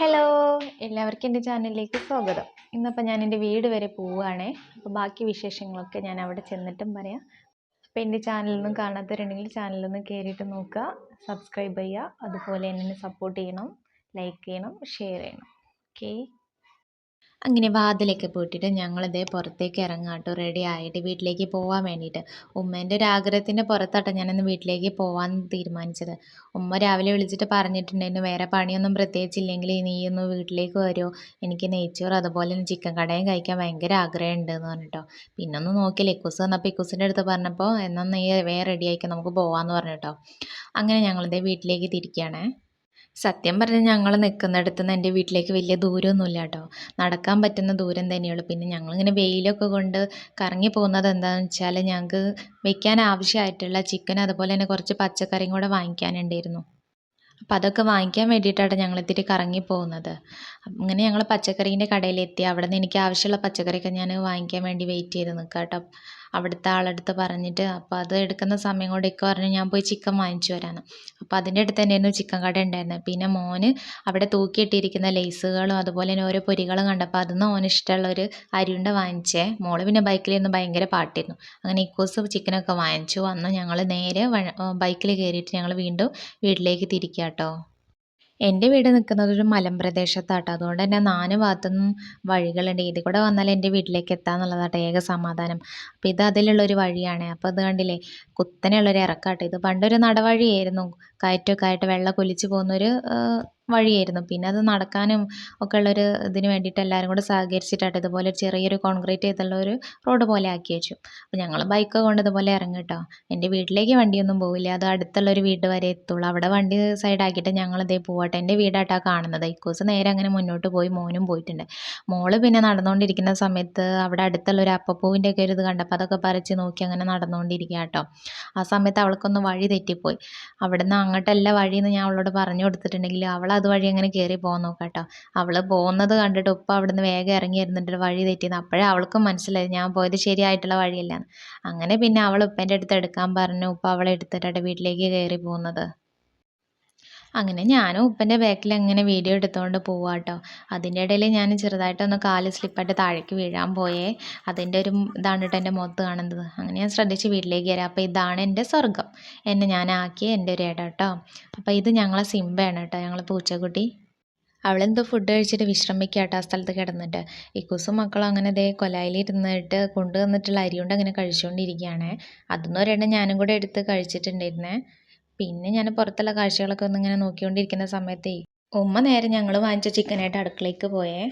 Hello എല്ലാവർക്കും എന്റെ ചാനലിലേക്ക് സ്വാഗതം. ഇന്നിപ്പോൾ ഞാൻ എന്റെ വീട് വരെ പോവുകയാണേ. അപ്പോൾ ബാക്കി വിശേഷങ്ങളൊക്കെ ഞാൻ അവിടെ ചെന്നിട്ടും പറയാം. അപ്പോൾ എന്റെ ചാനലൊന്നും കാണാത്തവരുണ്ടെങ്കിൽ ചാനലൊന്ന് കയറിയിട്ട് നോക്കുക സബ്സ്ക്രൈബ് ചെയ്യുക. അതുപോലെ എന്നെ സപ്പോർട്ട് ചെയ്യണം ലൈക്ക് ചെയ്യണം ഷെയർ ചെയ്യണം. ഓക്കേ അങ്ങനെ വാതിലൊക്കെ പൂട്ടിയിട്ട് ഞങ്ങളിതേ പുറത്തേക്ക് ഇറങ്ങാട്ടോ റെഡി ആയിട്ട് വീട്ടിലേക്ക് പോകാൻ വേണ്ടിയിട്ട്. ഉമ്മേന്റെ ഒരു ആഗ്രഹത്തിന്റെ പുറത്താട്ടോ ഞാനിന്ന് വീട്ടിലേക്ക് പോകാൻ തീരുമാനിച്ചത്. ഉമ്മ രാവിലെ വിളിച്ചിട്ട് പറഞ്ഞിട്ടുണ്ടായിരുന്നു വേറെ പണിയൊന്നും പ്രത്യേകിച്ചില്ലെങ്കിൽ നീ ഒന്ന് വീട്ടിലേക്ക് വരുമോ എനിക്ക് നെയ്ച്ചോറ് അതുപോലെ തന്നെ ചിക്കൻ കടയും കഴിക്കാൻ ഭയങ്കര ആഗ്രഹമുണ്ട് എന്ന് പറഞ്ഞിട്ടോ. പിന്നെ ഒന്ന് നോക്കിയില്ല. ഇക്കുസ് വന്നപ്പോൾ ഇക്കുസിന്റെ അടുത്ത് പറഞ്ഞപ്പോൾ എന്നാൽ നീ വേറെ റെഡി നമുക്ക് പോകാമെന്ന് പറഞ്ഞിട്ടോ. അങ്ങനെ ഞങ്ങളിതേ വീട്ടിലേക്ക് തിരിക്കുകയാണേ സത്യം പറഞ്ഞാൽ ഞങ്ങൾ നിൽക്കുന്നിടത്ത് നിന്ന് എന്റെ വീട്ടിലേക്ക് വലിയ ദൂരമൊന്നുമില്ല കേട്ടോ. നടക്കാൻ പറ്റുന്ന ദൂരം തന്നെയുള്ളൂ. പിന്നെ ഞങ്ങളിങ്ങനെ വെയിലൊക്കെ കൊണ്ട് കറങ്ങി പോകുന്നത് എന്താണെന്ന് വെച്ചാൽ ഞങ്ങൾക്ക് വെക്കാൻ ആവശ്യമായിട്ടുള്ള ചിക്കൻ അതുപോലെ തന്നെ കുറച്ച് പച്ചക്കറിയും കൂടെ വാങ്ങിക്കാനുണ്ടായിരുന്നു. അപ്പം അതൊക്കെ വാങ്ങിക്കാൻ വേണ്ടിയിട്ടാണ് ഞങ്ങൾ ഇത്തിരി കറങ്ങി പോകുന്നത്. അങ്ങനെ ഞങ്ങൾ പച്ചക്കറീന്റെ കടയിലെത്തി. അവിടെ നിന്ന് എനിക്ക് ആവശ്യമുള്ള പച്ചക്കറിയൊക്കെ ഞാൻ വാങ്ങിക്കാൻ വേണ്ടി വെയിറ്റ് ചെയ്ത് നിൽക്കാം കേട്ടോ. അവിടുത്തെ ആളെടുത്ത് പറഞ്ഞിട്ട് അപ്പോൾ അത് എടുക്കുന്ന സമയം കൊണ്ട് ഇക്ക പറഞ്ഞു ഞാൻ പോയി ചിക്കൻ വാങ്ങിച്ചു വരാമെന്ന് അപ്പോൾ അതിന്റെ അടുത്ത് തന്നെയായിരുന്നു ചിക്കൻ കട ഉണ്ടായിരുന്നത്. പിന്നെ മോന് അവിടെ തൂക്കിയിട്ടിരിക്കുന്ന ലേസുകളും അതുപോലെ തന്നെ ഓരോ പൊരികളും കണ്ടപ്പോൾ അതിൽ നിന്ന് ഓന് ഇഷ്ടമുള്ള ഒരു അരിയുണ്ട വാങ്ങിച്ചേ. മോൾ പിന്നെ ബൈക്കിലിരുന്ന് ഭയങ്കര പാട്ടിരുന്നു അങ്ങനെ ഇക്കോസ് ചിക്കനൊക്കെ വാങ്ങിച്ചു വന്നു. ഞങ്ങൾ നേരെ ബൈക്കിൽ കയറിയിട്ട് ഞങ്ങൾ വീണ്ടും വീട്ടിലേക്ക് തിരിക്കുക കേട്ടോ എന്റെ വീട് നിൽക്കുന്നത് ഒരു മലമ്പ്രദേശത്താട്ടോ അതുകൊണ്ട് തന്നെ നാല് ഭാഗത്തുനിന്നും വഴികളുണ്ട്. ഇതിൽ കൂടെ വന്നാൽ എന്റെ വീട്ടിലേക്ക് എത്താമെന്നുള്ളതാട്ടോ ഏക സമാധാനം. അപ്പോൾ ഇത് അതിലുള്ളൊരു വഴിയാണ്. അപ്പോൾ ഇത് കണ്ടില്ലേ? കുത്തനെയുള്ളൊരു ഇറക്കാട്ടോ. ഇത് പണ്ടൊരു നടവഴിയായിരുന്നു. കയറ്റമൊക്കെ ആയിട്ട് വെള്ളം ഒലിച്ച് പോകുന്നൊരു വഴിയായിരുന്നു. പിന്നെ അത് നടക്കാനും ഒക്കെ ഉള്ളൊരു ഇതിന് വേണ്ടിയിട്ട് എല്ലാവരും കൂടെ സഹകരിച്ചിട്ടാണ് ഇതുപോലെ ചെറിയൊരു കോൺക്രീറ്റ് ചെയ്തുള്ള ഒരു റോഡ് പോലെ ആക്കി വെച്ചു. അപ്പോൾ ഞങ്ങൾ ബൈക്ക് കൊണ്ട് ഇതുപോലെ ഇറങ്ങും കേട്ടോ. എന്റെ വീട്ടിലേക്ക് വണ്ടിയൊന്നും പോവില്ല. അത് അടുത്തുള്ളൊരു വീട് വരെ എത്തുള്ളൂ. അവിടെ വണ്ടി സൈഡാക്കിയിട്ട് ഞങ്ങൾ ഇതേ പോവാട്ടെ. എന്റെ വീടായിട്ടാ കാണുന്നത്. ഇക്കോസ് നേരെ അങ്ങനെ മുന്നോട്ട് പോയി മോനും പോയിട്ടുണ്ട്. മോൾ പിന്നെ നടന്നുകൊണ്ടിരിക്കുന്ന സമയത്ത് അവിടെ അടുത്തുള്ള ഒരു അപ്പപ്പൂവിന്റെ ഒക്കെ ഒരു ഇത് കണ്ടപ്പോൾ അതൊക്കെ പറിച്ച് നോക്കി അങ്ങനെ നടന്നുകൊണ്ടിരിക്കുക കേട്ടോ. ആ സമയത്ത് അവൾക്കൊന്ന് വഴി തെറ്റിപ്പോയി. അവിടുന്ന് അങ്ങോട്ടല്ല വഴിയെന്ന് ഞാൻ അവളോട് പറഞ്ഞു കൊടുത്തിട്ടുണ്ടെങ്കിൽ അവൾ അതുവഴി അങ്ങനെ കയറി പോകാൻ നോക്കാം കേട്ടോ അവൾ പോകുന്നത് കണ്ടിട്ട് ഉപ്പ അവിടുന്ന് വേഗം ഇറങ്ങി വഴി തെറ്റിയെന്ന് അപ്പോഴേ അവൾക്കും മനസ്സിലായി ഞാൻ പോയത് ശരിയായിട്ടുള്ള വഴിയല്ല അങ്ങനെ പിന്നെ അവൾ ഉപ്പേന്റെ അടുത്ത് എടുക്കാൻ പറഞ്ഞു. ഉപ്പ അവളെ എടുത്തിട്ടാണ് വീട്ടിലേക്ക് കയറി പോകുന്നത് അങ്ങനെ ഞാനും ഉപ്പന്റെ ബാക്കിൽ അങ്ങനെ വീഡിയോ എടുത്തുകൊണ്ട് പോവാം കേട്ടോ അതിന്റെ ഇടയിൽ ഞാൻ ചെറുതായിട്ടൊന്ന് കാൽ സ്ലിപ്പായിട്ട് താഴേക്ക് വീഴാൻ പോയേ. അതിന്റെ ഒരു ഇതാണ് കേട്ടോ എന്റെ മുഖത്ത് കാണുന്നത്. അങ്ങനെ ഞാൻ ശ്രദ്ധിച്ച് വീട്ടിലേക്ക് കയറി അപ്പോൾ ഇതാണ് എന്റെ സ്വർഗം എന്നെ ഞാൻ ആക്കിയ എന്റെ ഒരു ഇടം കേട്ടോ അപ്പോൾ ഇത് ഞങ്ങളെ സിംബയാണ് കേട്ടോ ഞങ്ങളെ പൂച്ചക്കുട്ടി. അവളെന്തോ ഫുഡ് കഴിച്ചിട്ട് വിശ്രമിക്കുക കേട്ടോ ആ സ്ഥലത്ത് കിടന്നിട്ട്. ഇക്കൂസും മക്കളും അങ്ങനെ ദേ കൊലായിലിരുന്നിട്ട് കൊണ്ടുവന്നിട്ടുള്ള അരി കൊണ്ട് അങ്ങനെ കഴിച്ചുകൊണ്ടിരിക്കുകയാണ് അതൊന്നും ഒരെണ്ണം ഞാനും കൂടെ എടുത്ത് കഴിച്ചിട്ടുണ്ടായിരുന്നേ. പിന്നെ ഞാൻ പുറത്തുള്ള കാഴ്ചകളൊക്കെ ഒന്ന് ഇങ്ങനെ നോക്കിക്കൊണ്ടിരിക്കുന്ന സമയത്തേ ഉമ്മ നേരെ ഞങ്ങൾ വാങ്ങിച്ച ചിക്കനായിട്ട് അടുക്കളയ്ക്ക് പോയേ.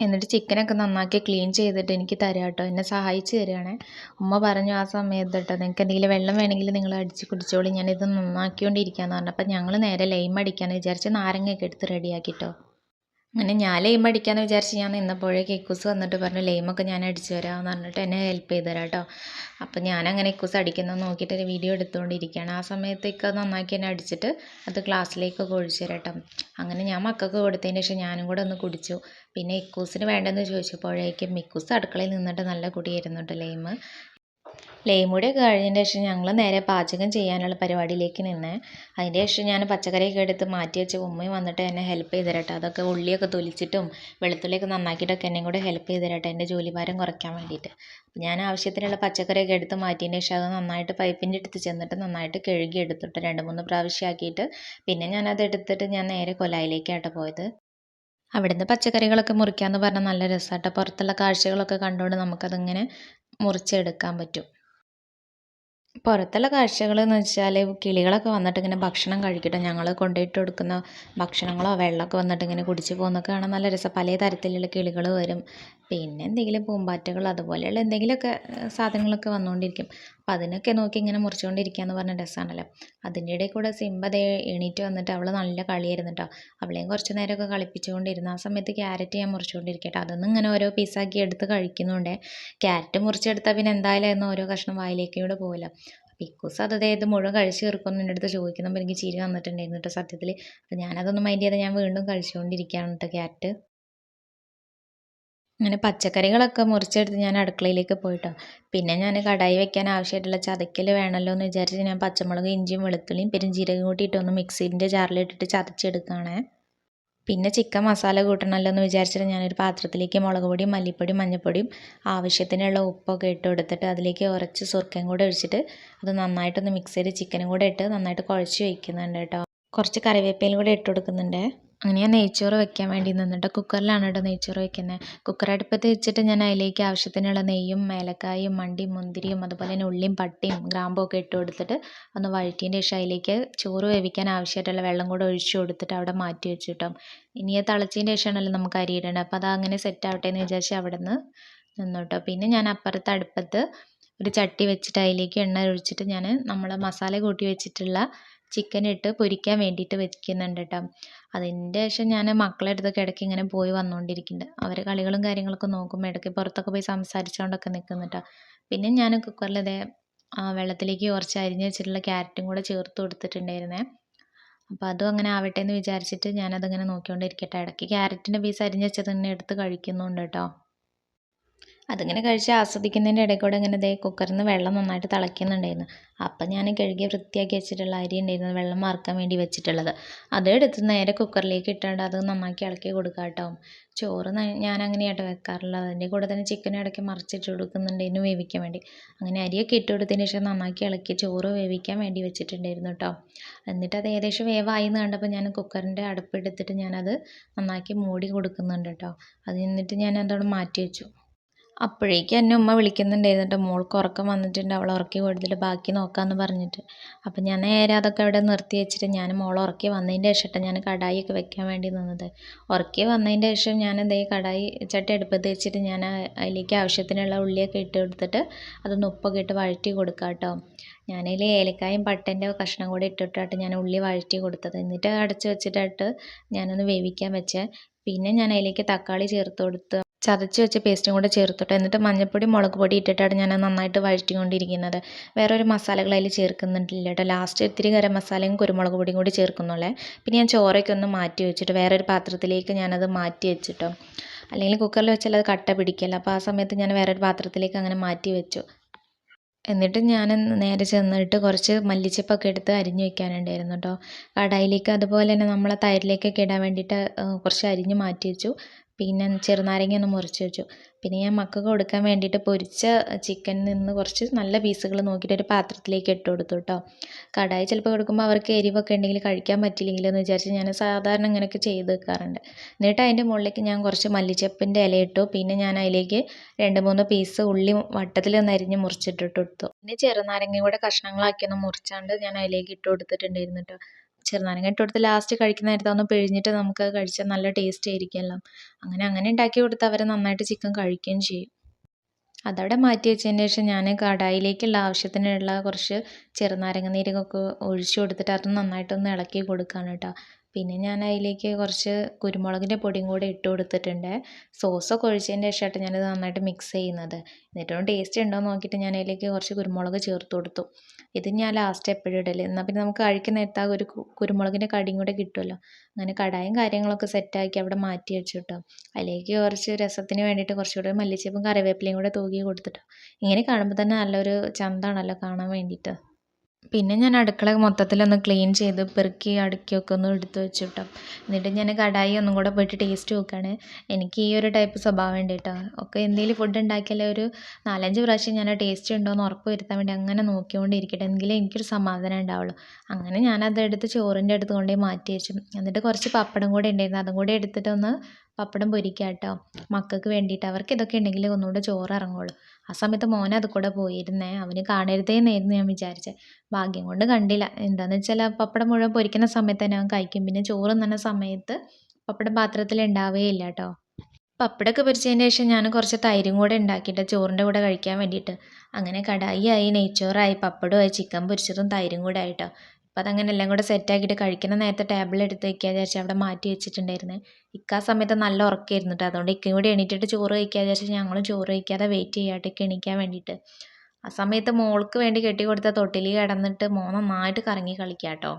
എന്നിട്ട് ചിക്കനൊക്കെ നന്നാക്കി ക്ലീൻ ചെയ്തിട്ട് എനിക്ക് തരാം കേട്ടോ എന്നെ സഹായിച്ച് തരികയാണേ ഉമ്മ പറഞ്ഞു ആ സമയത്ത് കേട്ടോ നിങ്ങൾക്ക് എന്തെങ്കിലും വെള്ളം വേണമെങ്കിൽ നിങ്ങൾ അടിച്ച് കുടിച്ചോളി. ഞാനിത് നന്നാക്കിക്കൊണ്ടിരിക്കുകയെന്ന് പറഞ്ഞപ്പോൾ ഞങ്ങൾ നേരെ ലൈം അടിക്കാമെന്ന് വിചാരിച്ച് നാരങ്ങയൊക്കെ എടുത്ത് റെഡിയാക്കിട്ടോ അങ്ങനെ ഞാൻ ലൈം അടിക്കാമെന്ന് വിചാരിച്ച് ഞാൻ നിന്നപ്പോഴേ കേക്കൂസ് വന്നിട്ട് പറഞ്ഞു ലൈമൊക്കെ ഞാൻ അടിച്ചു തരാമെന്ന് പറഞ്ഞിട്ട് എന്നെ ഹെൽപ്പ് ചെയ്ത് തരാം കേട്ടോ അപ്പം ഞാനങ്ങനെ എക്കൂസ് അടിക്കുന്നത് നോക്കിയിട്ട് ഒരു വീഡിയോ എടുത്തുകൊണ്ടിരിക്കുകയാണ് ആ സമയത്തേക്ക് അത് നന്നാക്കി എന്നെ അടിച്ചിട്ട് അത് ക്ലാസ്സിലേക്കൊക്കെ ഒഴിച്ചു തരാം കേട്ടോ അങ്ങനെ ഞാൻ മക്കൾക്ക് കൊടുത്തതിന് ശേഷം ഞാനും കൂടെ ഒന്ന് കുടിച്ചു. പിന്നെ ഇക്കൂസിന് വേണ്ടെന്ന് ചോദിച്ചപ്പോഴേക്കും ഇക്കൂസ് അടുക്കളയിൽ നിന്നിട്ട് നല്ല കുടിയായിരുന്നു കേട്ടോ ലൈം ലൈമുടി ഒക്കെ കഴിഞ്ഞതിന് ശേഷം ഞങ്ങൾ നേരെ പാചകം ചെയ്യാനുള്ള പരിപാടിയിലേക്ക് നിന്ന്. അതിന്റെ ശേഷം ഞാൻ പച്ചക്കറിയൊക്കെ എടുത്ത് മാറ്റി വെച്ച് ഉമ്മയും വന്നിട്ട് എന്നെ ഹെൽപ്പ് ചെയ്ത് തരട്ടെ അതൊക്കെ ഉള്ളിയൊക്കെ തൊലിച്ചിട്ടും വെളുത്തുള്ളിയൊക്കെ നന്നാക്കിയിട്ടൊക്കെ എന്നെ കൂടെ ഹെൽപ്പ് ചെയ്ത് തരട്ടെ എന്റെ ജോലിഭാരം കുറയ്ക്കാൻ വേണ്ടിയിട്ട്. ഞാൻ ആവശ്യത്തിനുള്ള പച്ചക്കറിയൊക്കെ എടുത്ത് മാറ്റിയതിന് ശേഷം അത് നന്നായിട്ട് പൈപ്പിന്റെ അടുത്ത് ചെന്നിട്ട് നന്നായിട്ട് കഴുകി എടുത്തിട്ട് രണ്ട് മൂന്ന് പ്രാവശ്യം ആക്കിയിട്ട് പിന്നെ ഞാനത് എടുത്തിട്ട് ഞാൻ നേരെ കൊലായിലേക്കാട്ടോ പോയത്. അവിടുന്ന് പച്ചക്കറികളൊക്കെ മുറിക്കാമെന്ന് പറഞ്ഞാൽ നല്ല രസമാട്ടോ പുറത്തുള്ള കാഴ്ചകളൊക്കെ കണ്ടുകൊണ്ട് നമുക്കതിങ്ങനെ മുറിച്ചെടുക്കാൻ പറ്റും. പുറത്തുള്ള കാഴ്ചകളെന്ന് വെച്ചാൽ കിളികളൊക്കെ വന്നിട്ട് ഇങ്ങനെ ഭക്ഷണം കഴിക്കട്ടെ. ഞങ്ങൾ കൊണ്ടുപോയിട്ട് കൊടുക്കുന്ന ഭക്ഷണങ്ങളോ വെള്ളമൊക്കെ വന്നിട്ട് ഇങ്ങനെ കുടിച്ച് പോകുന്നൊക്കെ കാണാൻ നല്ല രസം. പല തരത്തിലുള്ള കിളികൾ വരും. പിന്നെ എന്തെങ്കിലും പൂമ്പാറ്റകൾ അതുപോലെയുള്ള എന്തെങ്കിലുമൊക്കെ സാധനങ്ങളൊക്കെ വന്നുകൊണ്ടിരിക്കും. അപ്പോൾ അതിനൊക്കെ നോക്കി ഇങ്ങനെ മുറിച്ചുകൊണ്ടിരിക്കുക എന്ന് പറഞ്ഞ രസമാണല്ലോ അതിന്റെ ഇടയിൽ കൂടെ സിംബ ദേ എണീറ്റ് വന്നിട്ട് അവൾ നല്ല കളിയായിരുന്നു കേട്ടോ അവളെയും കുറച്ച് നേരമൊക്കെ കളിപ്പിച്ചുകൊണ്ടിരുന്നു. ആ സമയത്ത് ക്യാരറ്റ് ഞാൻ മുറിച്ചുകൊണ്ടിരിക്കട്ടെ അതൊന്നും ഇങ്ങനെ ഓരോ പീസാക്കി എടുത്ത് കഴിക്കുന്നുണ്ട്. ക്യാരറ്റ് മുറിച്ചെടുത്താൽ പിന്നെ എന്തായാലും ഓരോ കഷ്ണം വായിലേക്കും കൂടെ പോകില്ല പിക്കൂസ് അത് അതായത് മുഴുവൻ കഴിച്ച് തീർക്കുമെന്ന് എന്റെ അടുത്ത് ചോദിക്കുന്നപ്പോൾ എനിക്ക് ചിരി വന്നിട്ടുണ്ടായിരുന്നു കേട്ടോ സത്യത്തിൽ അപ്പോൾ ഞാനതൊന്നും മൈൻഡ് ചെയ്ത് ഞാൻ വീണ്ടും കഴിച്ചുകൊണ്ടിരിക്കുകയാണ് കേട്ടോ ക്യാരറ്റ്. അങ്ങനെ പച്ചക്കറികളൊക്കെ മുറിച്ചെടുത്ത് ഞാൻ അടുക്കളയിലേക്ക് പോയിട്ടോ. പിന്നെ ഞാൻ കടായി വെക്കാൻ ആവശ്യമായിട്ടുള്ള ചതക്കൽ വേണമല്ലോ എന്ന് വിചാരിച്ച് ഞാൻ പച്ചമുളക് ഇഞ്ചിയും വെളുത്തുള്ളിയും പെരുംജീരകം കൂട്ടിയിട്ട് ഒന്ന് മിക്സിന്റെ ജാറിലിട്ടിട്ട് ചതച്ചെടുക്കുകയാണേ പിന്നെ ചിക്കൻ മസാല കൂട്ടണമല്ലോ എന്ന് വിചാരിച്ചിട്ട് ഞാനൊരു പാത്രത്തിലേക്ക് മുളക് പൊടിയും മല്ലിപ്പൊടിയും മഞ്ഞൾപ്പൊടിയും ആവശ്യത്തിനുള്ള ഉപ്പൊക്കെ ഇട്ട് കൊടുത്തിട്ട് അതിലേക്ക് ഉറച്ച് സുർക്കയും കൂടെ ഒഴിച്ചിട്ട് അത് നന്നായിട്ടൊന്ന് മിക്സ് ചെയ്ത് ചിക്കനും കൂടെ ഇട്ട് നന്നായിട്ട് കുഴച്ച് വയ്ക്കുന്നുണ്ട് കേട്ടോ. കുറച്ച് കറിവേപ്പിലയും കൂടെ ഇട്ട് കൊടുക്കുന്നുണ്ട്. അങ്ങനെ ഞാൻ നെയ്ച്ചോറ് വെക്കാൻ വേണ്ടി നിന്നിട്ട് കുക്കറിലാണ് കേട്ടോ നെയ്ച്ചോറ് വെക്കുന്നത് കുക്കർ അടുപ്പത്ത് വെച്ചിട്ട് ഞാൻ അതിലേക്ക് ആവശ്യത്തിനുള്ള നെയ്യും ഏലക്കായും മണ്ടിയും മുന്തിരിയും അതുപോലെ തന്നെ ഉള്ളിയും പട്ടിയും ഗ്രാമ്പും ഒക്കെ ഇട്ട് കൊടുത്തിട്ട് ഒന്ന് വഴറ്റിയതിന് ശേഷം അതിലേക്ക് ചോറ് വേവിക്കാൻ ആവശ്യമായിട്ടുള്ള വെള്ളം കൂടെ ഒഴിച്ചു കൊടുത്തിട്ട് അവിടെ മാറ്റി വെച്ചു കേട്ടോ ഇനി അത് തിളച്ചതിന്റെ ശേഷമാണല്ലോ നമുക്ക് അരി ഇടേണ്ടത് അപ്പോൾ അത് അങ്ങനെ സെറ്റ് ആവട്ടെ എന്ന് വിചാരിച്ച് അവിടെ നിന്ന് നിന്നു കേട്ടോ പിന്നെ ഞാൻ അപ്പുറത്തെ അടുപ്പത്ത് ഒരു ചട്ടി വെച്ചിട്ട് അതിലേക്ക് എണ്ണ ഒഴിച്ചിട്ട് ഞാൻ നമ്മൾ മസാല കൂട്ടി വെച്ചിട്ടുള്ള ചിക്കൻ ഇട്ട് പൊരിക്കാൻ വേണ്ടിയിട്ട് വെക്കുന്നുണ്ട് കേട്ടോ അതിന്റെ ശേഷം ഞാൻ മക്കളെ അടുത്തൊക്കെ ഇടയ്ക്ക് ഇങ്ങനെ പോയി വന്നുകൊണ്ടിരിക്കുന്നുണ്ട് അവർ കളികളും കാര്യങ്ങളൊക്കെ നോക്കുമ്പോൾ ഇടയ്ക്ക് പുറത്തൊക്കെ പോയി സംസാരിച്ചുകൊണ്ടൊക്കെ നിൽക്കുന്നു കേട്ടോ പിന്നെ ഞാൻ കുക്കറിൽ ഇതേ വെള്ളത്തിലേക്ക് കുറച്ച് അരിഞ്ഞ് വെച്ചിട്ടുള്ള ക്യാരറ്റും കൂടെ ചേർത്ത് കൊടുത്തിട്ടുണ്ടായിരുന്നേ. അപ്പോൾ അതും അങ്ങനെ ആവട്ടെ എന്ന് വിചാരിച്ചിട്ട് ഞാനതങ്ങനെ നോക്കിക്കൊണ്ടിരിക്കട്ടെ. ഇടയ്ക്ക് ക്യാരറ്റിന്റെ പീസ് അരിഞ്ഞ് വെച്ചത് തന്നെ എടുത്ത് കഴിക്കുന്നുണ്ട് കേട്ടോ. അതിങ്ങനെ കഴിച്ച് ആസ്വദിക്കുന്നതിന്റെ ഇടയിൽ കൂടെ ഇങ്ങനെ ദേ കുക്കറിൽ നിന്ന് വെള്ളം നന്നായിട്ട് തിളയ്ക്കുന്നുണ്ടായിരുന്നു. അപ്പം ഞാൻ കഴുകി വൃത്തിയാക്കി വെച്ചിട്ടുള്ള അരി ഉണ്ടായിരുന്നു. വെള്ളം മാർക്കാൻ വേണ്ടി വെച്ചിട്ടുള്ളത്. അതെടുത്ത് നേരെ കുക്കറിലേക്ക് ഇട്ടാണ്ട് അത് നന്നാക്കി ഇളക്കി കൊടുക്കുക കേട്ടോ ചോറ് ഞാൻ അങ്ങനെയാട്ടോ വെക്കാറുള്ളത്. അതിന്റെ കൂടെ തന്നെ ചിക്കൻ ഇടയ്ക്ക് മറിച്ചിട്ട് കൊടുക്കുന്നുണ്ടായിരുന്നു വേവിക്കാൻ വേണ്ടി. അങ്ങനെ അരിയൊക്കെ ഇട്ട് കൊടുത്തതിന് ശേഷം നന്നാക്കി ഇളക്കി ചോറ് വേവിക്കാൻ വേണ്ടി വെച്ചിട്ടുണ്ടായിരുന്നു കേട്ടോ എന്നിട്ട് അത് ഏകദേശം വേവായി എന്ന് കണ്ടപ്പോൾ ഞാൻ കുക്കറിന്റെ അടുപ്പെടുത്തിട്ട് ഞാനത് നന്നാക്കി മൂടി കൊടുക്കുന്നുണ്ട് കേട്ടോ അത് എന്നിട്ട് ഞാൻ അതോടെ മാറ്റി വെച്ചു. അപ്പോഴേക്കും എന്നെ ഉമ്മ വിളിക്കുന്നുണ്ടായിരുന്നു കേട്ടോ മോൾക്ക് ഉറക്കം വന്നിട്ടുണ്ട്. അവൾ ഉറക്കി കൊടുത്തിട്ട് ബാക്കി നോക്കാമെന്ന് പറഞ്ഞിട്ട്. അപ്പം ഞാൻ നേരെ അതൊക്കെ അവിടെ നിർത്തി വെച്ചിട്ട് ഞാൻ മോൾ ഉറക്കി വന്നതിന്റെ ശേഷം ഞാൻ കടായിയൊക്കെ വെക്കാൻ വേണ്ടി നിന്നത്. ഉറക്കി വന്നതിന്റെ ശേഷം ഞാൻ എന്തേ കടായി ചട്ടി അടുപ്പത്ത് വെച്ചിട്ട് ഞാൻ അതിലേക്ക് ആവശ്യത്തിനുള്ള ഉള്ളിയൊക്കെ ഇട്ട് കൊടുത്തിട്ട് അതൊന്ന് ഉപ്പൊക്കെ ഇട്ട് വഴറ്റി കൊടുക്കാം കേട്ടോ ഞാനതിൽ ഏലക്കായും പട്ടന്റെ കഷ്ണം കൂടി ഇട്ടിട്ടായിട്ട് ഞാൻ ഉള്ളി വഴറ്റി കൊടുത്തത്. എന്നിട്ട് അടച്ച് വെച്ചിട്ടായിട്ട് ഞാനൊന്ന് വേവിക്കാൻ വെച്ചേ. പിന്നെ ഞാൻ അതിലേക്ക് തക്കാളി ചേർത്ത് കൊടുത്ത് ചതച്ച് വെച്ച പേസ്റ്റും കൂടെ ചേർത്തിട്ട് എന്നിട്ട് മഞ്ഞൾപ്പൊടി മുളക് പൊടി ഇട്ടിട്ടാണ് ഞാൻ നന്നായിട്ട് വഴറ്റിക്കൊണ്ടിരിക്കുന്നത്. വേറെ ഒരു മസാലകൾ അതിൽ ചേർക്കുന്നുണ്ടില്ല കേട്ടോ. ലാസ്റ്റ് ഇത്തിരി ഗരം മസാലയും കുരുമുളക് പൊടിയും കൂടി ചേർക്കുന്നുള്ളേ. പിന്നെ ഞാൻ ചോറൊക്കെ ഒന്ന് മാറ്റി വെച്ചിട്ട് വേറെ ഒരു പാത്രത്തിലേക്ക് ഞാനത് മാറ്റി വെച്ചിട്ടോ. അല്ലെങ്കിൽ കുക്കറിൽ വെച്ചാൽ അത് കട്ട പിടിക്കില്ല. അപ്പോൾ ആ സമയത്ത് ഞാൻ വേറെ ഒരു പാത്രത്തിലേക്ക് അങ്ങനെ മാറ്റി വെച്ചു. എന്നിട്ട് ഞാൻ നേരെ ചെന്നിട്ട് കുറച്ച് മല്ലിച്ചപ്പൊക്കെ എടുത്ത് അരിഞ്ഞു വെക്കാനുണ്ടായിരുന്നു കേട്ടോ. കടായിലേക്ക് അതുപോലെ തന്നെ നമ്മളെ തൈരിലേക്കൊക്കെ ഇടാൻ വേണ്ടിയിട്ട് കുറച്ച് അരിഞ്ഞ് മാറ്റി വെച്ചു. പിന്നെ ചെറുനാരങ്ങ ഒന്ന് മുറിച്ച് വെച്ചു. പിന്നെ ഞാൻ മക്ക കൊടുക്കാൻ വേണ്ടിയിട്ട് പൊരിച്ച ചിക്കൻ നിന്ന് കുറച്ച് നല്ല പീസുകൾ നോക്കിയിട്ട് ഒരു പാത്രത്തിലേക്ക് ഇട്ട് കൊടുത്തു കേട്ടോ കടായി ചിലപ്പോൾ കൊടുക്കുമ്പോൾ അവർക്ക് എരിവൊക്കെ ഉണ്ടെങ്കിൽ കഴിക്കാൻ പറ്റില്ലെങ്കിൽ എന്ന് വിചാരിച്ച് ഞാൻ സാധാരണ ഇങ്ങനെയൊക്കെ ചെയ്ത് വെക്കാറുണ്ട്. എന്നിട്ട് അതിന്റെ മുകളിലേക്ക് ഞാൻ കുറച്ച് മല്ലിച്ചപ്പിന്റെ ഇല ഇട്ടു. പിന്നെ ഞാൻ അതിലേക്ക് രണ്ട് മൂന്ന് പീസ് ഉള്ളി വട്ടത്തിൽ ഒന്ന് അരിഞ്ഞ് മുറിച്ചിട്ടിട്ട് കൊടുത്തു. പിന്നെ ചെറുനാരങ്ങ കൂടെ കഷ്ണങ്ങളാക്കി ഒന്ന് മുറിച്ചാണ്ട് ഞാൻ അതിലേക്ക് ഇട്ട് കൊടുത്തിട്ടുണ്ടായിരുന്നു കേട്ടോ ചെറുനാരങ്ങ ഇട്ട് കൊടുത്ത് ലാസ്റ്റ് കഴിക്കുന്ന നേരത്ത് ഒന്ന് പിഴിഞ്ഞിട്ട് നമുക്ക് കഴിച്ചാൽ നല്ല ടേസ്റ്റ് ആയിരിക്കുമല്ലോ. അങ്ങനെ അങ്ങനെ ഉണ്ടാക്കി കൊടുത്ത് അവർ നന്നായിട്ട് ചിക്കൻ കഴിക്കുകയും ചെയ്യും. അതവിടെ മാറ്റി വെച്ചതിന് ശേഷം ഞാൻ കടായിലേക്കുള്ള ആവശ്യത്തിനുള്ള കുറച്ച് ചെറുനാരങ്ങ നീരൊക്കെ ഒഴിച്ചു കൊടുത്തിട്ട് അത് നന്നായിട്ടൊന്ന് ഇളക്കി കൊടുക്കുകയാണ് കേട്ടോ. പിന്നെ ഞാൻ അതിലേക്ക് കുറച്ച് കുരുമുളകിന്റെ പൊടിയും കൂടെ ഇട്ട് കൊടുത്തിട്ടുണ്ട്. സോസൊക്കെ ഒഴിച്ചതിന് ശേഷമായിട്ട് ഞാനിത് നന്നായിട്ട് മിക്സ് ചെയ്യുന്നത്. എന്നിട്ടും ടേസ്റ്റ് ഉണ്ടോ നോക്കിയിട്ട് ഞാൻ അതിലേക്ക് കുറച്ച് കുരുമുളക് ചേർത്ത് കൊടുത്തു. ഇത് ഞാൻ ലാസ്റ്റ് എപ്പോഴും ഇടൽ. എന്നാൽ പിന്നെ നമുക്ക് കഴിക്കുന്ന നേരത്ത് ഒരു കുരുമുളകിന്റെ കടിയും കൂടെ കിട്ടുമല്ലോ അങ്ങനെ കടായും കാര്യങ്ങളൊക്കെ സെറ്റാക്കി അവിടെ മാറ്റി വെച്ചു കേട്ടോ അതിലേക്ക് കുറച്ച് രസത്തിന് വേണ്ടിയിട്ട് കുറച്ചുകൂടെ മല്ലിച്ചപ്പും കറിവേപ്പിലയും കൂടെ തൂകി കൊടുത്തിട്ടോ. ഇങ്ങനെ കാണുമ്പോൾ തന്നെ നല്ലൊരു ചന്തമാണല്ലോ കാണാൻ വേണ്ടിയിട്ട്. പിന്നെ ഞാൻ അടുക്കള മൊത്തത്തിലൊന്ന് ക്ലീൻ ചെയ്ത് പെറുക്കി അടുക്കിയൊക്കെ ഒന്ന് എടുത്ത് വെച്ചിട്ടോ. എന്നിട്ട് ഞാൻ കടായി ഒന്നും കൂടെ പോയിട്ട് ടേസ്റ്റ് നോക്കുകയാണ് എനിക്ക് ഈ ഒരു ടൈപ്പ് സ്വഭാവം ഉണ്ട് കേട്ടോ. ഒക്കെ എന്തെങ്കിലും ഫുഡ് ഉണ്ടാക്കിയാലേ ഒരു നാലഞ്ച് പ്രാവശ്യം ഞാൻ ടേസ്റ്റ് ഉണ്ടോ എന്ന് ഉറപ്പ് വരുത്താൻ വേണ്ടി അങ്ങനെ നോക്കിക്കൊണ്ടിരിക്കട്ടെ. എങ്കിലേ എനിക്കൊരു സമാധാനം ഉണ്ടാവുള്ളൂ. അങ്ങനെ ഞാനത് എടുത്ത് ചോറിന്റെ അടുത്ത് കൊണ്ടുപോയി മാറ്റി വെച്ചു. എന്നിട്ട് കുറച്ച് പപ്പടം കൂടെ ഉണ്ടായിരുന്നു. അതും കൂടെ എടുത്തിട്ടൊന്ന് പപ്പടം പൊരിക്കാം കേട്ടോ. മക്കൾക്ക് വേണ്ടിയിട്ട്. അവർക്ക് ഇതൊക്കെ ഉണ്ടെങ്കിൽ ഒന്നുകൂടെ ചോറ് ഇറങ്ങുള്ളൂ. ആ സമയത്ത് മോൻ അത് കൂടെ പോയിരുന്നേ. അവന് കാണരുതേന്നായിരുന്നു ഞാൻ വിചാരിച്ചത് ഭാഗ്യം കൊണ്ട് കണ്ടില്ല. എന്താണെന്ന് വെച്ചാൽ പപ്പടം മുഴുവൻ പൊരിക്കുന്ന സമയത്ത് തന്നെ അവൻ കഴിക്കും. പിന്നെ ചോറ് തിന്നുന്ന സമയത്ത് പപ്പടം പാത്രത്തിൽ ഉണ്ടാവുകയില്ല കേട്ടോ. പപ്പടമൊക്കെ പൊരിച്ചതിന് ശേഷം ഞാൻ കുറച്ച് തൈരും കൂടെ ഉണ്ടാക്കിയിട്ട് ചോറിന്റെ കൂടെ കഴിക്കാൻ വേണ്ടിയിട്ട്. അങ്ങനെ കടായി ആയി നെയ്ച്ചോറായി പപ്പടമായി ചിക്കൻ പൊരിച്ചതും തൈരും കൂടെ ആയിട്ടോ അപ്പോൾ അതങ്ങനെ എല്ലാം കൂടെ സെറ്റാക്കിയിട്ട് കഴിക്കുന്ന നേരത്തെ ടേബിളിൽ എടുത്ത് വെക്കുക വിചാരിച്ച് അവിടെ മാറ്റി വെച്ചിട്ടുണ്ടായിരുന്നേ. ഇക്കാ സമയത്ത് നല്ല ഉറക്കമായിരുന്നു കേട്ടോ അതുകൊണ്ട് ഇക്കയും കൂടി എണീറ്റിട്ട് ചോറ് കഴിക്കുക വിചാരിച്ച് ഞങ്ങളും ചോറ് കഴിക്കാതെ വെയിറ്റ് ചെയ്യാട്ടൊക്കെ എണീക്കാൻ വേണ്ടിയിട്ട്. ആ സമയത്ത് മോൾക്ക് വേണ്ടി കെട്ടി കൊടുത്ത തൊട്ടിൽ കിടന്നിട്ട് മോൻ നന്നായിട്ട് കറങ്ങി കളിക്കുക കേട്ടോ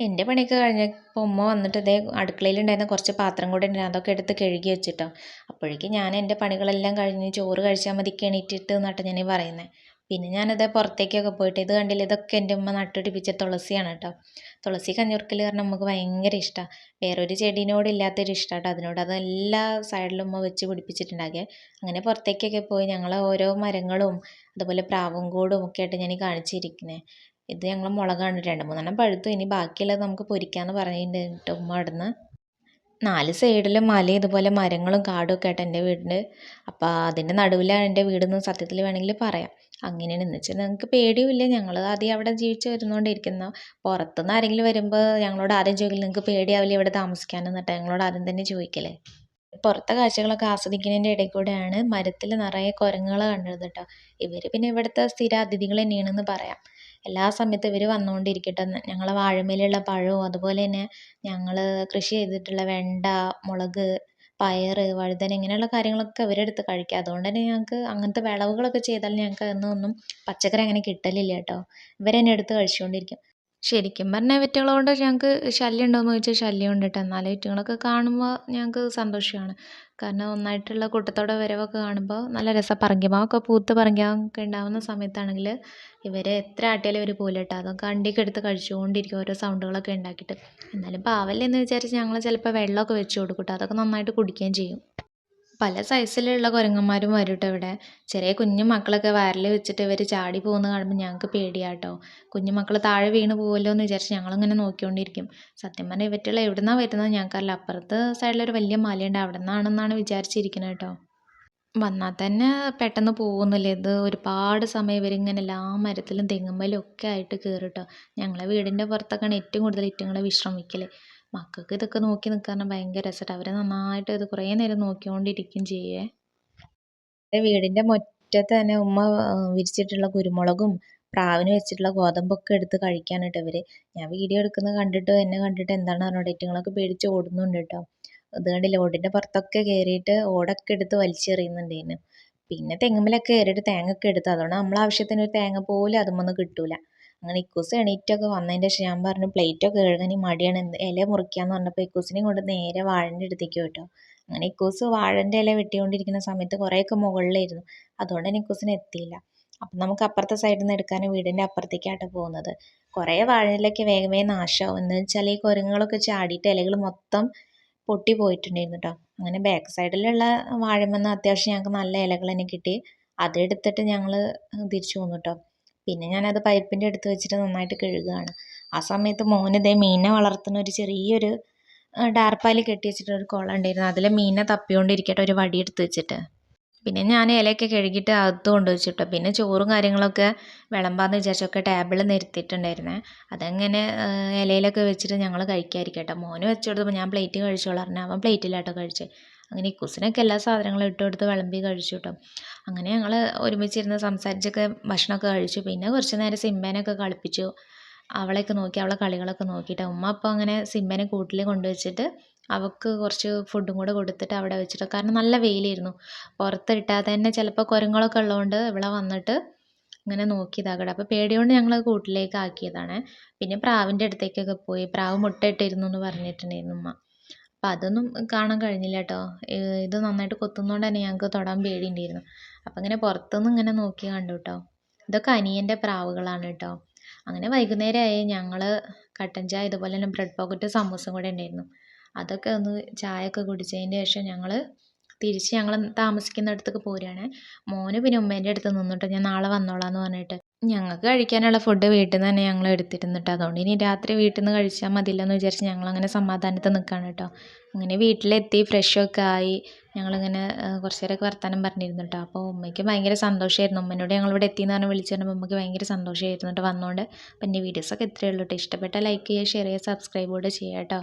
എന്റെ പണിയൊക്കെ കഴിഞ്ഞപ്പോൾ ഉമ്മ വന്നിട്ട് ഇതേ അടുക്കളയിലുണ്ടായിരുന്ന കുറച്ച് പാത്രം കൂടെ ഉണ്ടായിരുന്നു അതൊക്കെ എടുത്ത് കഴുകി വെച്ചിട്ടോ. അപ്പോഴേക്കും ഞാൻ എന്റെ പണികളെല്ലാം കഴിഞ്ഞ് ചോറ് കഴിച്ചാൽ മതി എണീറ്റിട്ട് എന്നിട്ട് ഞാൻ പറയുന്നത് പിന്നെ ഞാനത് പുറത്തേക്കൊക്കെ പോയിട്ട് ഇത് കണ്ടില്ല? ഇതൊക്കെ എന്റെ ഉമ്മ നട്ടുപിടിപ്പിച്ച തുളസിയാണ് കേട്ടോ. തുളസി കഞ്ഞുറുക്കൽ പറഞ്ഞാൽ നമുക്ക് ഭയങ്കര ഇഷ്ടമാണ് വേറൊരു ചെടീനോട് ഇല്ലാത്തൊരു ഇഷ്ടം കേട്ടോ അതിനോട് അത് എല്ലാ സൈഡിലും ഉമ്മ വെച്ച് പിടിപ്പിച്ചിട്ടുണ്ടാക്കിയ. അങ്ങനെ പുറത്തേക്കൊക്കെ പോയി ഞങ്ങൾ ഓരോ മരങ്ങളും അതുപോലെ പ്രാവും കൂടും ഒക്കെ ആയിട്ട് ഞാൻ കാണിച്ചിരിക്കുന്നത് ഇത് ഞങ്ങൾ മുളകാണ്. രണ്ട് മൂന്നെണ്ണം പഴുത്തു. ഇനി ബാക്കിയുള്ളത് നമുക്ക് പൊരിക്കാമെന്ന് പറഞ്ഞിട്ടുണ്ട് ഉമ്മ ഉമ്മ അവിടുന്ന്. നാല് സൈഡിലും മല ഇതുപോലെ മരങ്ങളും കാടും ഒക്കെ ആയിട്ട് എന്റെ വീടിന് അപ്പോൾ അതിന്റെ നടുവിലാണ് എന്റെ വീടെന്ന് സത്യത്തിൽ വേണമെങ്കിൽ പറയാം. അങ്ങനെയാണ് എന്ന് വെച്ചാൽ ഞങ്ങൾക്ക് പേടിയുമില്ല. ഞങ്ങൾ ആദ്യം അവിടെ ജീവിച്ച് വരുന്നോണ്ടിരിക്കുന്ന. പുറത്തുനിന്ന് ആരെങ്കിലും വരുമ്പോൾ ഞങ്ങളോട് ആദ്യം ചോദിക്കില്ല നിങ്ങൾക്ക് പേടിയാവില്ല ഇവിടെ താമസിക്കാൻ എന്നിട്ട് ഞങ്ങളോട് ആദ്യം തന്നെ ചോദിക്കലേ. പുറത്തെ കാഴ്ചകളൊക്കെ ആസ്വദിക്കുന്നതിന്റെ ഇടയിൽ കൂടെയാണ് മരത്തിൽ നിറയെ കുരങ്ങുകൾ കണ്ടത് കേട്ടോ. ഇവർ പിന്നെ ഇവിടുത്തെ സ്ഥിര അതിഥികൾ തന്നെയാണെന്ന് പറയാം. എല്ലാ സമയത്തും ഇവർ വന്നുകൊണ്ടിരിക്കട്ടെ ഞങ്ങളെ വാഴമേലുള്ള പഴവും അതുപോലെ തന്നെ ഞങ്ങൾ കൃഷി ചെയ്തിട്ടുള്ള വെണ്ട മുളക് പയർ വഴുതന ഇങ്ങനെയുള്ള കാര്യങ്ങളൊക്കെ ഇവരെടുത്ത് കഴിക്കാം. അതുകൊണ്ട് തന്നെ ഞങ്ങൾക്ക് അങ്ങനത്തെ വിളവുകളൊക്കെ ചെയ്താൽ ഞങ്ങൾക്ക് അതിൽ നിന്നൊന്നും പച്ചക്കറി അങ്ങനെ കിട്ടലില്ല കേട്ടോ. ഇവർ തന്നെ എടുത്ത് കഴിച്ചുകൊണ്ടിരിക്കും. ശരിക്കും പറഞ്ഞാൽ ഇവറ്റകളോട് ഞങ്ങൾക്ക് ശല്യം ഉണ്ടോയെന്ന് ചോദിച്ചാൽ ശല്യം ഉണ്ട് കേട്ടോ എന്നാലും വെറ്റുകളൊക്കെ കാണുമ്പോൾ ഞങ്ങൾക്ക് സന്തോഷമാണ് കാരണം ഒന്നായിട്ടുള്ള കൂട്ടത്തോടെ വരവൊക്കെ കാണുമ്പോൾ നല്ല രസമാണ് പറങ്കിമാവൊക്കെ പൂത്ത് പറങ്കിമാവൊക്കെ ഉണ്ടാകുന്ന സമയത്താണെങ്കിൽ ഇവരെ എത്ര ആട്ടിയാലും ഇവർ പോലും കേട്ടോ അതൊക്കെ അണ്ടിയൊക്കെ എടുത്ത് കഴിച്ചുകൊണ്ടിരിക്കും ഓരോ സൗണ്ടുകളൊക്കെ ഉണ്ടാക്കിയിട്ട് എന്നാലും പാവല്ലേ എന്ന് വിചാരിച്ച് ഞങ്ങൾ ചിലപ്പോൾ വെള്ളമൊക്കെ വെച്ച് കൊടുക്കും അതൊക്കെ നന്നായിട്ട് കുടിക്കുകയും ചെയ്യും. പല സൈസിലുള്ള കുരങ്ങന്മാരും വരും കേട്ടോ ഇവിടെ. ചെറിയ കുഞ്ഞു മക്കളൊക്കെ വയറിൽ വെച്ചിട്ട് ഇവർ ചാടി പോകുന്ന കാണുമ്പോൾ ഞങ്ങൾക്ക് പേടിയാട്ടോ. കുഞ്ഞു മക്കൾ താഴെ വീണ് പോകുമല്ലോ എന്ന് വിചാരിച്ച് ഞങ്ങളിങ്ങനെ നോക്കിക്കൊണ്ടിരിക്കും. സത്യം പറഞ്ഞാൽ ഇവറ്റുള്ള എവിടെ നിന്നാണ് വരുന്നത് ഞങ്ങൾക്കറിയില്ല അപ്പുറത്ത് സൈഡിലൊരു വലിയ മലയുണ്ട്. അവിടെ നിന്നാണെന്നാണ് വിചാരിച്ചിരിക്കുന്നത് കേട്ടോ വന്നാൽ തന്നെ പെട്ടെന്ന് പോകുന്നില്ല? ഇത് ഒരുപാട് സമയം ഇവരിങ്ങനെ എല്ലാ മരത്തിലും തെങ്ങുമ്പലും ഒക്കെ ആയിട്ട് കയറിട്ടോ ഞങ്ങളെ വീടിന്റെ പുറത്തൊക്കെയാണ് ഏറ്റവും കൂടുതൽ ഇറ്റങ്ങളെ വിശ്രമിക്കൽ മക്കൾക്ക് ഇതൊക്കെ നോക്കി നിൽക്കാൻ ഭയങ്കര രസമായിട്ട് അവരെ നന്നായിട്ട് ഇത് കുറേ നേരം നോക്കിക്കൊണ്ടിരിക്കും ചെയ്യേ. വീടിന്റെ മുറ്റത്ത് തന്നെ ഉമ്മ വിരിച്ചിട്ടുള്ള കുരുമുളകും പ്രാവിന് വെച്ചിട്ടുള്ള ഗോതമ്പൊക്കെ എടുത്ത് കഴിക്കാണ് കേട്ടോ ഇവർ ഞാൻ വീഡിയോ എടുക്കുന്നത് കണ്ടിട്ട് എന്നെ കണ്ടിട്ട് എന്താണ് പറഞ്ഞോട്ടെ ഇറ്റങ്ങളൊക്കെ പേടിച്ച് ഓടുന്നുണ്ട് കേട്ടോ. ഇത് കണ്ടില്ല ഓടിന്റെ പുറത്തൊക്കെ കയറിയിട്ട് ഓടൊക്കെ എടുത്ത് വലിച്ചെറിയുന്നുണ്ടേനു പിന്നെ തെങ്ങുമ്പിലൊക്കെ കയറിയിട്ട് തേങ്ങ ഒക്കെ എടുത്തു അതുകൊണ്ട് നമ്മളെ ആവശ്യത്തിന് ഒരു തേങ്ങ പോലും അതുമൊന്നും കിട്ടൂല. അങ്ങനെ ഇക്കൂസ് എണീറ്റൊക്കെ വന്നതിന്റെ ശേഷം ഞാൻ പറഞ്ഞു പ്ലേറ്റൊക്കെ കഴുകാൻ മടിയാണ്. എന്ത് ഇല മുറിക്കാന്ന് പറഞ്ഞപ്പോൾ ഇക്കൂസിനെയും കൊണ്ട് നേരെ വാഴന്റെ അടുത്തേക്ക് കേട്ടോ അങ്ങനെ ഇക്കൂസ് വാഴന്റെ ഇല വെട്ടിക്കൊണ്ടിരിക്കുന്ന സമയത്ത് കുറേയൊക്കെ മുകളിലായിരുന്നു. അതുകൊണ്ട് തന്നെ ഇക്കൂസിന് എത്തിയില്ല. അപ്പം നമുക്ക് അപ്പുറത്തെ സൈഡിൽ നിന്ന് എടുക്കാൻ വീടിന്റെ അപ്പുറത്തേക്കാട്ടോ പോകുന്നത്. കുറേ വാഴയിലൊക്കെ വേഗം വേഗം നാശമാവും എന്ന് വെച്ചാൽ ഈ കുരങ്ങുകളൊക്കെ ചാടിയിട്ട് ഇലകൾ മൊത്തം പൊട്ടി പോയിട്ടുണ്ടായിരുന്നു കേട്ടോ അങ്ങനെ ബാക്ക് സൈഡിലുള്ള വാഴമെന്ന് അത്യാവശ്യം ഞങ്ങൾക്ക് നല്ല ഇലകൾ തന്നെ കിട്ടി അതെടുത്തിട്ട് ഞങ്ങൾ തിരിച്ചു പോന്നു കേട്ടോ പിന്നെ ഞാനത് പൈപ്പിന്റെ അടുത്ത് വെച്ചിട്ട് നന്നായിട്ട് കഴുകുകയാണ് ആ സമയത്ത് മോനിതേ മീനെ വളർത്തുന്ന ഒരു ചെറിയൊരു ഡാർപ്പാലി കെട്ടി വെച്ചിട്ട് ഒരു കുളം ഉണ്ടായിരുന്നു. അതിൽ മീനെ തപ്പിക്കൊണ്ടിരിക്കട്ടെ ഒരു വടി എടുത്ത് വെച്ചിട്ട്. പിന്നെ ഞാൻ ഇലയൊക്കെ കഴുകിയിട്ട് അകത്ത് കൊണ്ടുവച്ചിട്ടോ. പിന്നെ ചോറും കാര്യങ്ങളൊക്കെ വിളമ്പാന്ന് വിചാരിച്ചൊക്കെ ടേബിളിൽ നിരത്തിയിട്ടുണ്ടായിരുന്നേ. അതങ്ങനെ ഇലയിലൊക്കെ വെച്ചിട്ട് ഞങ്ങൾ കഴിക്കാതിരിക്കട്ടെ. കേട്ടോ മോന് വെച്ച് കൊടുത്തപ്പോൾ ഞാൻ പ്ലേറ്റ് കഴിച്ചോളാം അവൻ പ്ലേറ്റിലാട്ടോ കഴിച്ചത് അങ്ങനെ കുസിനൊക്കെ എല്ലാ സാധനങ്ങളും ഇട്ട് കൊടുത്ത് വിളമ്പി കഴിച്ചു കേട്ടോ അങ്ങനെ ഞങ്ങൾ ഒരുമിച്ചിരുന്ന് സംസാരിച്ചൊക്കെ ഭക്ഷണമൊക്കെ കഴിച്ചു. പിന്നെ കുറച്ച് നേരം സിംബേനൊക്കെ കളിപ്പിച്ചു. അവളെയൊക്കെ നോക്കി അവളെ കളികളൊക്കെ നോക്കിയിട്ട് ഉമ്മ അപ്പോൾ അങ്ങനെ സിമ്പനെ കൂട്ടിൽ കൊണ്ടുവച്ചിട്ട് അവൾക്ക് കുറച്ച് ഫുഡും കൂടെ കൊടുത്തിട്ട് അവിടെ വെച്ചിട്ട് കാരണം നല്ല വെയിലായിരുന്നു. പുറത്തിട്ടാതെ തന്നെ ചിലപ്പോൾ കുരങ്ങളൊക്കെ ഉള്ളതുകൊണ്ട് ഇവിടെ വന്നിട്ട് അങ്ങനെ നോക്കിയതാകട്ടെ അപ്പോൾ പേടിയോണ്ട് ഞങ്ങൾ കൂട്ടിലേക്ക് ആക്കിയതാണ്. പിന്നെ പ്രാവിന്റെ അടുത്തേക്കൊക്കെ പോയി. പ്രാവ് മുട്ടയിട്ടിരുന്നു എന്ന് പറഞ്ഞിട്ടുണ്ടായിരുന്നു ഉമ്മ. അപ്പോൾ അതൊന്നും കാണാൻ കഴിഞ്ഞില്ല കേട്ടോ ഇത് നന്നായിട്ട് കൊത്തുന്നതുകൊണ്ട് തന്നെ ഞങ്ങൾക്ക് തൊടാൻ പേടിയുണ്ടായിരുന്നു. അപ്പം ഇങ്ങനെ പുറത്തുനിന്ന് ഇങ്ങനെ നോക്കി കണ്ടു കേട്ടോ ഇതൊക്കെ അനിയന്റെ പ്രാവുകളാണ് കേട്ടോ അങ്ങനെ വൈകുന്നേരമായി ഞങ്ങൾ കട്ടൻ ചായ ഇതുപോലെ തന്നെ ബ്രെഡ് പോക്കറ്റ് സമൂസയും കൂടെ ഉണ്ടായിരുന്നു. അതൊക്കെ ഒന്ന് ചായയൊക്കെ കുടിച്ചതിന്റെ ശേഷം ഞങ്ങൾ തിരിച്ച് ഞങ്ങൾ താമസിക്കുന്നിടത്തേക്ക് പോരുകയാണ് മോന് പിന്നെ ഉമ്മേന്റെ അടുത്ത് നിന്നിട്ട് ഞാൻ നാളെ വന്നോളാം എന്ന് പറഞ്ഞിട്ട് ഞങ്ങൾക്ക് കഴിക്കാനുള്ള ഫുഡ് വീട്ടിൽ നിന്ന് തന്നെ ഞങ്ങൾ എടുത്തിരുന്നിട്ട്. അതുകൊണ്ട് ഇനി രാത്രി വീട്ടിൽ നിന്ന് കഴിച്ചാൽ മതിയില്ലെന്ന് വിചാരിച്ച് ഞങ്ങളങ്ങനെ സമാധാനത്തിൽ നിൽക്കുകയാണ് കേട്ടോ അങ്ങനെ വീട്ടിലെത്തി ഫ്രഷൊക്കെ ആയി ഞങ്ങളിങ്ങനെ കുറച്ച് നേരമൊക്കെ വർത്തമാനം പറഞ്ഞിരുന്നു കേട്ടോ അപ്പോൾ ഉമ്മയ്ക്ക് ഭയങ്കര സന്തോഷമായിരുന്നു ഉമ്മനോട് ഞങ്ങളിവിടെ എത്തിയെന്ന് പറഞ്ഞ് വിളിച്ചു പറഞ്ഞപ്പോൾ ഉമ്മയ്ക്ക് ഭയങ്കര സന്തോഷമായിരുന്നു കേട്ടോ വന്നുകൊണ്ട് അപ്പം എന്റെ വീഡിയോസൊക്കെ ഇത്രയേ ഉള്ളൂ കേട്ടോ ഇഷ്ടപ്പെട്ട ലൈക്ക് ചെയ്യുക ഷെയർ ചെയ്യുക സബ്സ്ക്രൈബ് കൂടെ ചെയ്യുക കേട്ടോ